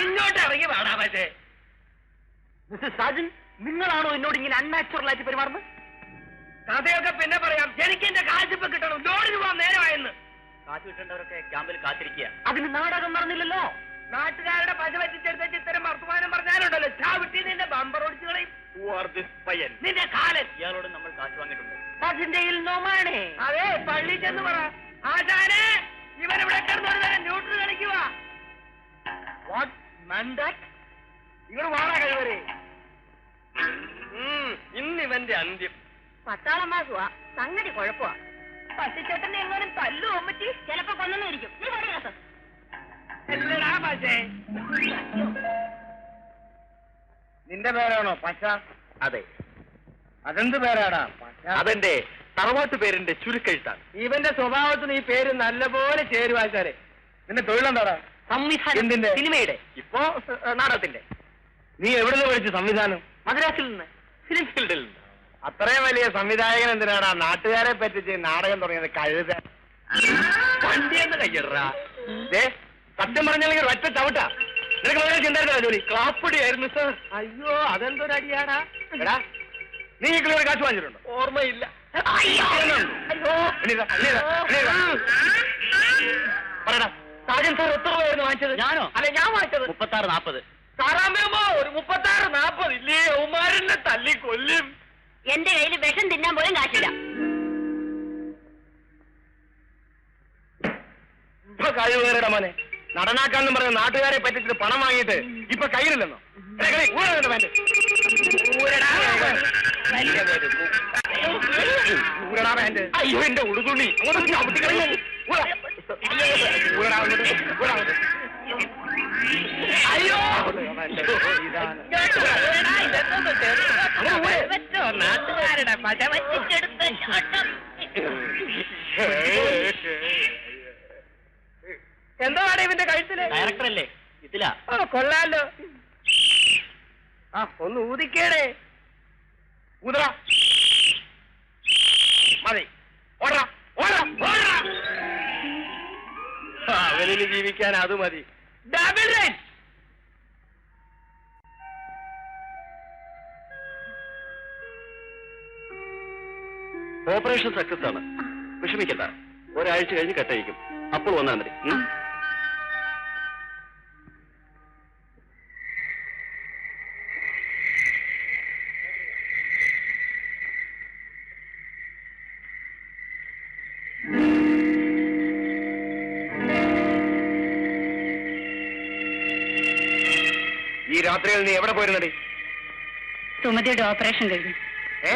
ഇങ്ങോട്ട് ഇറങ്ങി വേടാ പക്ഷേ മിസ്റ്റർ സാജൻ നിങ്ങളാണോ എന്നോട് ഇങ്ങനെ അൺനാച്ചുറൽ ആയിട്ട് പെരുമാറുന്നത്? കഥയൊക്കെ പിന്നെ പറയാം. എനിക്ക് എന്റെ കാശിപ്പ് കിട്ടണം. ലോഡിന് പോവാൻ നേരമായെന്ന്. കാശ് കിട്ടേണ്ടവരൊക്കെ ക്യാമ്പിൽ കാത്തിരിക്കുക. അതിന് നാടകം നടന്നില്ലല്ലോ? നാട്ടുകാരുടെ പശ പറ്റിച്ചെടുത്തേക്ക് ഇത്തരം വർത്തമാനം പറഞ്ഞാലുണ്ടല്ലോ. ചാവിട്ടി നിന്റെ ബമ്പർ ഓടിച്ചു കളയും. നിന്റെ കാലൻ. ഇയാളോട് നമ്മൾ കാശ് വാങ്ങിയിട്ടുണ്ട്. അതിന്റെ നോമാണേ അതെ പള്ളി ചെന്ന് പറ. ആശാനെ! ഇവൻ ഇവിടെ കിടന്നൊരു നേരം ന്യൂട്രൽ കളിക്കുക. വാട്ട് മണ്ടാറ്റ് ഇങ്ങോട്ട് വാടാ കഴിവരെ ഇന്ന് ഇവന്റെ അന്ത്യം. പത്താളം മാസുവാ സംഗതി കുഴപ്പമാ. പട്ടിച്ചേട്ടനെ എങ്ങാനും തല്ലു ഒമ്പറ്റി ചിലപ്പോ കൊന്നിരിക്കും നീ പറയ എല്ലടാ പക്ഷേ നിന്റെ പേരാണോ പശ? അതെ. അതെന്ത് പേരാടാ? പശ? അതെന്റെ തറവാട്ട് പേരിന്റെ ചുരുക്കെഴുത്താണ്. ഇവന്റെ സ്വഭാവത്തിന് ഈ പേര് നല്ലപോലെ ചേരുവാച്ചാരെ നിന്റെ തൊഴിലെന്താടാ? സംവിധാനം. എന്തിന്റെ? സിനിമയുടെ. ഇപ്പോ നാടകത്തിന്റെ. നീ എവിടെ നിന്ന് പഠിച്ചു സംവിധാനം? മദ്രാസിൽ നിന്ന്. ഫിലിം ഫീൽഡിൽ നിന്ന്. അത്രയും വലിയ സംവിധായകൻ എന്തിനാടാ? നാട്ടുകാരെ പറ്റിച്ച് നാടകം തുടങ്ങിയത് കഴുത. വണ്ടി എന്ന് കയ്യറാ ദേ, സത്യം പറഞ്ഞില്ലെങ്കിൽ ഒറ്റ ചവിട്ടാ. നിനക്ക് വളരെ ചിന്തായിരുന്നല്ലോ ജോലി. ക്ലാപ്പടിയായിരുന്നു സർ. അയ്യോ അതെന്തൊരടിയാടാ എടാ നീ ഈ കാശ് വാങ്ങിച്ചിട്ടുണ്ടോ? ഓർമ്മയില്ല. പറയടാ സാജൻ സാർ എത്ര രൂപയായിരുന്നു വാങ്ങിച്ചത്. ഞാനോ? അല്ല ഞാൻ വാങ്ങിച്ചത്. മുപ്പത്തി ആറ് നാപ്പത്. സാറാമ്മ ഒരു മുപ്പത്താറ് നാപ്പത് ഇല്ലേ? ഉമാരനെ തല്ലി കൊല്ലും. എന്റെ കയ്യിൽ വിഷം തിന്നാൻ പോലും കാശില്ല. ഇപ്പൊ കഴിവേറിട മോനെ. നടനാക്കാന്നും പറഞ്ഞ നാട്ടുകാരെ പറ്റിച്ചിട്ട് പണം വാങ്ങിയിട്ട് ഇപ്പൊ കയ്യിലില്ലെന്നോ? ഊരടാ. ഊരടാ. അയ്യോ എന്റെ ഉടുതുണി. അയ്യോ. നാട്ടുകാരുടെ എന്താണ് ഇവന്റെ കഴുത്തിൽ? ഡയറക്ടറല്ലേ? ഇതില. ഓ കൊള്ളാലോ. ആ ഒന്ന് ഊതിക്കേടേ. ഊതറ അത് മതി. ഡബിൾ ഓപ്പറേഷൻ സക്സസ് ആണ്. വിഷമിക്കണ്ട. ഒരാഴ്ച കഴിഞ്ഞ് കട്ടയിക്കും. അപ്പോൾ വന്നാൽ മതി. രാത്രിയിൽ നീ എവിടെ പോയിരുന്നടി? സുമതിയുടെ ഓപ്പറേഷൻ കഴിഞ്ഞു. ഏ?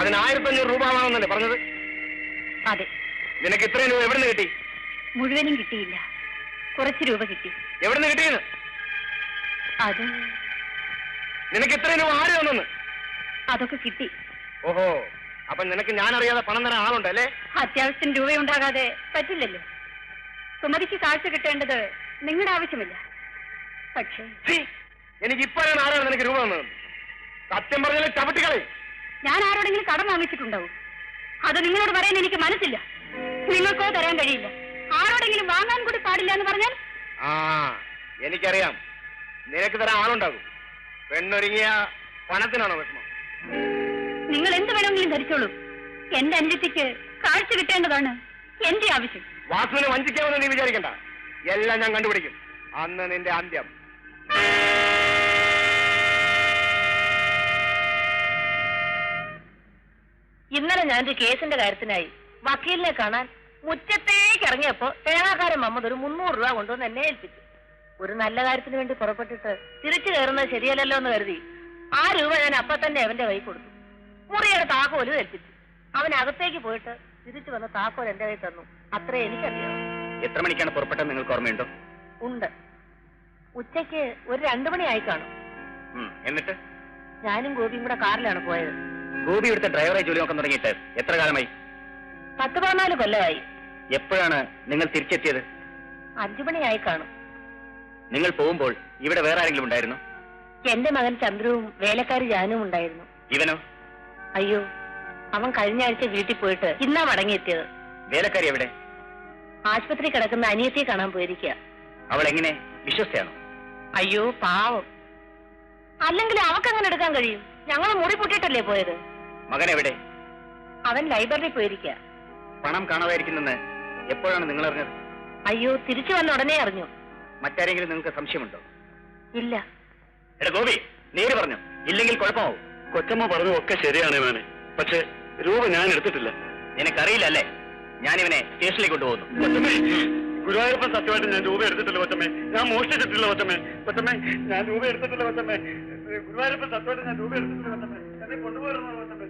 അതിന് ആയിരത്തി അഞ്ഞൂറ് രൂപ ആവാമെന്നല്ലേ പറഞ്ഞത്? അതെ. നിനക്ക് ഇത്രയും രൂപ എവിടെ നിന്ന് കിട്ടി? മുഴുവനും കിട്ടിയില്ല. കുറച്ച് രൂപ കിട്ടി. എവിടെ നിന്ന് കിട്ടിയത് അത് നിനക്ക് ഇത്രയും രൂപ ആര് തന്നെന്ന്? അതൊക്കെ കിട്ടി. ഓഹോ. അപ്പൊ നിനക്ക് ഞാൻ അറിയാതെ പണം തരാൻ ആളുണ്ട് അല്ലേ? അത്യാവശ്യത്തിന് രൂപയുണ്ടാകാതെ പറ്റില്ലല്ലോ. സുമതിക്ക് കാഴ്ച കിട്ടേണ്ടത് നിങ്ങളുടെ ആവശ്യമില്ല. പക്ഷേ എനിക്ക് ഇപ്പോഴാണ് ആരാണ് നിനക്ക് രൂപ തന്നത്? സത്യം പറഞ്ഞാൽ ചവിട്ടിക്കളി ഞാൻ ആരോടെങ്കിലും കടം വാങ്ങിച്ചിട്ടുണ്ടാവും. അത് നിങ്ങളോട് പറയാൻ എനിക്ക് മനസ്സില്ല. നിങ്ങൾക്കോ തരാൻ കഴിയില്ല. ആരോടെങ്കിലും വാങ്ങാൻ കൂടി പാടില്ല എന്ന് പറഞ്ഞാൽ? ആ എനിക്കറിയാം. നിനക്ക് തരാൻ ആളുണ്ടാകും. പെണ്ണൊരുങ്ങിയ പണത്തിനാണോ വിഷമം? നിങ്ങൾ എന്ത് വേണമെങ്കിലും ധരിച്ചോളൂ. എന്റെ അഞ്ചിത്തിക്ക് കാഴ്ച കിട്ടേണ്ടതാണ് എന്റെ ആവശ്യം. വാസുവിനെ വഞ്ചിക്കാമെന്ന് നീ വിചാരിക്കണ്ട. എല്ലാം ഞാൻ കണ്ടുപിടിക്കും. അന്ന് നിന്റെ അന്ത്യം. ഇന്നലെ ഞാൻ ഒരു കേസിന്റെ കാര്യത്തിനായി വക്കീലിനെ കാണാൻ മുറ്റത്തേക്ക് ഇറങ്ങിയപ്പോ തേങ്ങാക്കാരൻ മമ്മദ് ഒരു മുന്നൂറ് രൂപ കൊണ്ടുവന്ന് എന്നെ ഏൽപ്പിച്ചു. ഒരു നല്ല കാര്യത്തിന് വേണ്ടി പുറപ്പെട്ടിട്ട് തിരിച്ചു കയറുന്നത് ശരിയല്ലല്ലോ എന്ന് കരുതി ആ രൂപ ഞാൻ അപ്പൊ തന്നെ അവന്റെ കൈ കൊടുത്തു. മുറിയുടെ താക്കോൽ ഏൽപ്പിച്ചു. അവൻ അകത്തേക്ക് പോയിട്ട് തിരിച്ചു വന്ന് താക്കോൽ എന്റെ കൈ തന്നു. അത്രേ എനിക്കറിയാം. എത്ര മണിക്കാണ് പുറപ്പെട്ടത് നിങ്ങൾക്ക് ഓർമ്മയുണ്ടോ? ഉണ്ട്. ഉച്ചയ്ക്ക് ഒരു രണ്ടു മണിയായി കാണും. എന്നിട്ട്? ഞാനും ഗോപിയും കൂടെ കാറിലാണ് പോയത്. ഗോപി ഇവിടുത്തെ ഡ്രൈവറായി ജോലി നോക്കാൻ തുടങ്ങിയിട്ട് എത്ര കാലമായി? പത്ത് പതിനാല് കൊല്ലമായി. എപ്പോഴാണ് നിങ്ങൾ തിരിച്ചെത്തിയത്? അഞ്ചു മണിയായി കാണും. നിങ്ങൾ പോകുമ്പോൾ ഇവിടെ വേറെ ആരെങ്കിലും ഉണ്ടായിരുന്നു? എന്റെ മകൻ ചന്ദ്രുവും വേലക്കാരി ജാനും ഉണ്ടായിരുന്നു. ഇവനോ? അയ്യോ അവൻ കഴിഞ്ഞ ആഴ്ച വീട്ടിൽ പോയിട്ട് ഇന്നാ മടങ്ങിയെത്തിയത്. വേലക്കാരി എവിടെ? ആശുപത്രി കിടക്കുന്ന അനിയത്തിയെ കാണാൻ പോയിരിക്കുക. അവൾ എങ്ങനെ? വിശ്വസ്തയാണോ? അയ്യോ പാവം. അല്ലെങ്കിൽ അവക്കങ്ങനെ എടുക്കാൻ കഴിയും? ഞങ്ങൾ മുറി പൊട്ടിട്ടല്ലേ പോയത്? മകൻ എവിടെ? അവൻ ലൈബ്രറി പോയിരിക്കുക പണം കാണാതായിരിക്കുന്നെന്ന് എപ്പോഴാണ് നിങ്ങൾ അറിഞ്ഞത് അയ്യോ തിരിച്ചു വന്ന ഉടനെ അറിഞ്ഞു. മറ്റാരെങ്കിലും നിങ്ങൾക്ക് സംശയമുണ്ടോ? ഇല്ല. എടാ ഗോപി നേര് പറഞ്ഞു. ഇല്ലെങ്കിൽ കുഴപ്പമാവും. കൊച്ചമ്മ പറഞ്ഞു ഒക്കെ ശരിയാണ് വേണേ പക്ഷെ രൂപ ഞാൻ എടുത്തിട്ടില്ല. നിനക്കറിയില്ല അല്ലേ ഞാനിവനെ സ്റ്റേഷനിലേക്ക് കൊണ്ടുപോകുന്നു. കൊച്ചമ്മേ ഗുരുവായൂരപ്പൻ സത്യമായിട്ട് ഞാൻ രൂപ എടുത്തിട്ടില്ല കൊച്ചമ്മേ. ഞാൻ മോഷ്ടിച്ചിട്ടില്ല കൊച്ചമ്മേ. കൊച്ചമ്മേ ഞാൻ രൂപ എടുത്തിട്ടില്ല കൊച്ചമ്മേ. ഞാൻ രൂപ കൊണ്ടുപോയിരുന്നു കൊച്ചമ്മേ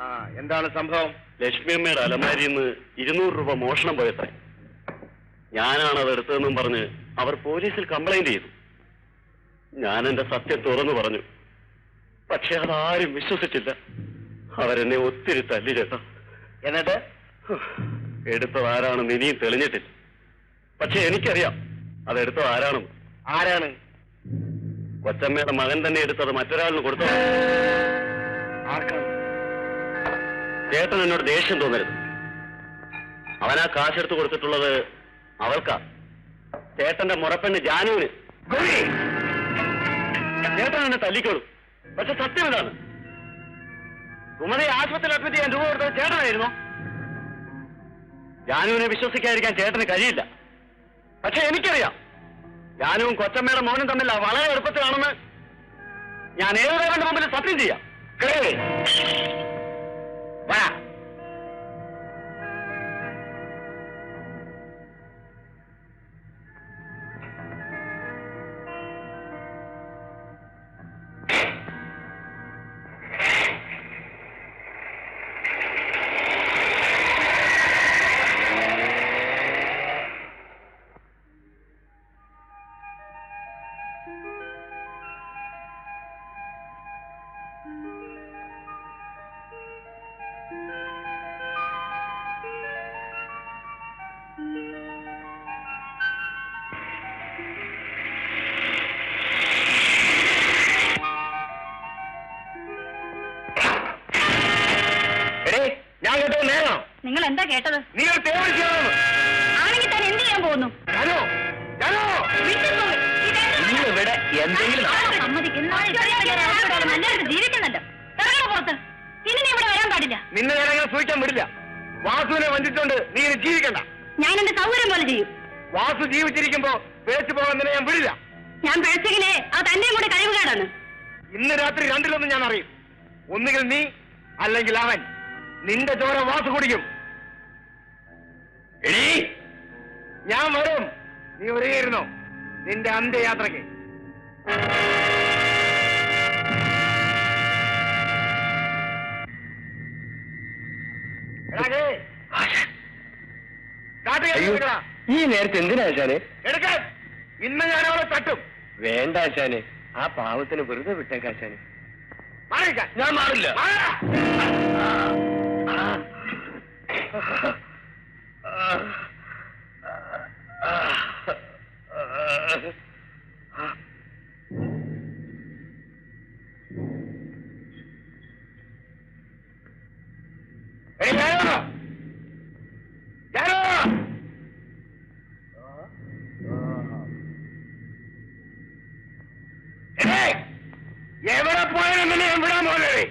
ആ എന്താണ് സംഭവം? ലക്ഷ്മിയമ്മയുടെ അലമാരിയിൽ നിന്ന് ഇരുന്നൂറ് രൂപ മോഷണം പോയത്രേ. ഞാനാണ് അത് എടുത്തതെന്നും പറഞ്ഞ് അവർ പോലീസിൽ കംപ്ലൈന്റ് ചെയ്തു. ഞാൻ എന്റെ സത്യം തുറന്നു പറഞ്ഞു. പക്ഷെ അതാരും വിശ്വസിച്ചില്ല. അവരെന്നെ ഒത്തിരി തല്ലി ചേട്ടാ എന്നിട്ട്? എടുത്തത് ആരാണെന്ന് ഇനിയും തെളിഞ്ഞിട്ടില്ല. പക്ഷെ എനിക്കറിയാം അതെടുത്തത് ആരാണെന്ന്. ആരാണ്? കൊച്ചമ്മയുടെ മകൻ തന്നെ എടുത്തത് മറ്റൊരാളിന് കൊടുത്തു? ചേട്ടൻ എന്നോട് ദേഷ്യം തോന്നരുത്. അവനാ കാശെടുത്ത് കൊടുത്തിട്ടുള്ളത് അവൾക്കാ. ചേട്ടന്റെ മുറപ്പെണ്ണ് ജാനുവിന്. ചേട്ടൻ എന്നെ തല്ലിക്കോളൂ. പക്ഷെ സത്യം ഇതാണ് സുമതയെ ആശുപത്രിയിൽ അഡ്മിറ്റ് ചെയ്യാൻ രൂപ കൊടുത്തത് ചേട്ടനായിരുന്നു. ജാനുവിനെ വിശ്വസിക്കാതിരിക്കാൻ ചേട്ടന് കഴിയില്ല. പക്ഷെ എനിക്കറിയാം. ജാനുവും കൊച്ചമ്മയുടെ മോനും തമ്മിൽ വളരെ എളുപ്പത്തിലാണെന്ന് ഞാൻ ഏതൊരാളുടെ മുമ്പിൽ സത്യം ചെയ്യാം. കേട്ടത്? നീ ഒരു ആണെങ്കിൽ താൻ എന്ത് ചെയ്യാൻ പോകുന്നു? ഇവിടെ എന്തെങ്കിലും നല്ലൊരു ജീവിക്കുന്നുണ്ട്. ഇറങ്ങണ പുറത്ത് ഇനി നീ ഇവിടെ വരാൻ പാടില്ല. നിന്നെ ഞാൻ അങ്ങനെ സൂക്ഷിക്കാൻ വിടില്ല. വാസുവിനെ വഞ്ചിച്ചോണ്ട് നീ ഇനി ജീവിക്കണ്ട. ഞാൻ എന്റെ സൗകര്യം പോലെ ചെയ്യും. വാസു ജീവിച്ചിരിക്കുമ്പോ പേച്ചു പോകാൻ നിന്നെ ഞാൻ വിടില്ല. ഞാൻ പിഴച്ചെങ്കിലേ അത് തന്റെയും കൂടെ കഴിവുകേടാണ്. ഇന്ന് രാത്രി രണ്ടിലൊന്നും ഞാൻ അറിയും. ഒന്നുകിൽ നീ അല്ലെങ്കിൽ അവൻ. നിന്റെ ചോര വാസു കുടിക്കും. എടീ ഞാൻ വരും. നീ ഒരുങ്ങിയിരുന്നോ? നിന്റെ അന്ത്യയാത്രയ്ക്ക്. ഈ നേരത്തെ എന്തിനാ ആശാനെ? എടുക്കാൻ ഇന്ന് ഞാൻ അവളെ തട്ടും. വേണ്ട ആശാനെ. ആ പാവത്തിന് വെറുതെ വിട്ടേക്കാശാനെ മാറിക്ക. ഞാൻ മാറില്ല. हाँ, विड़ा मोले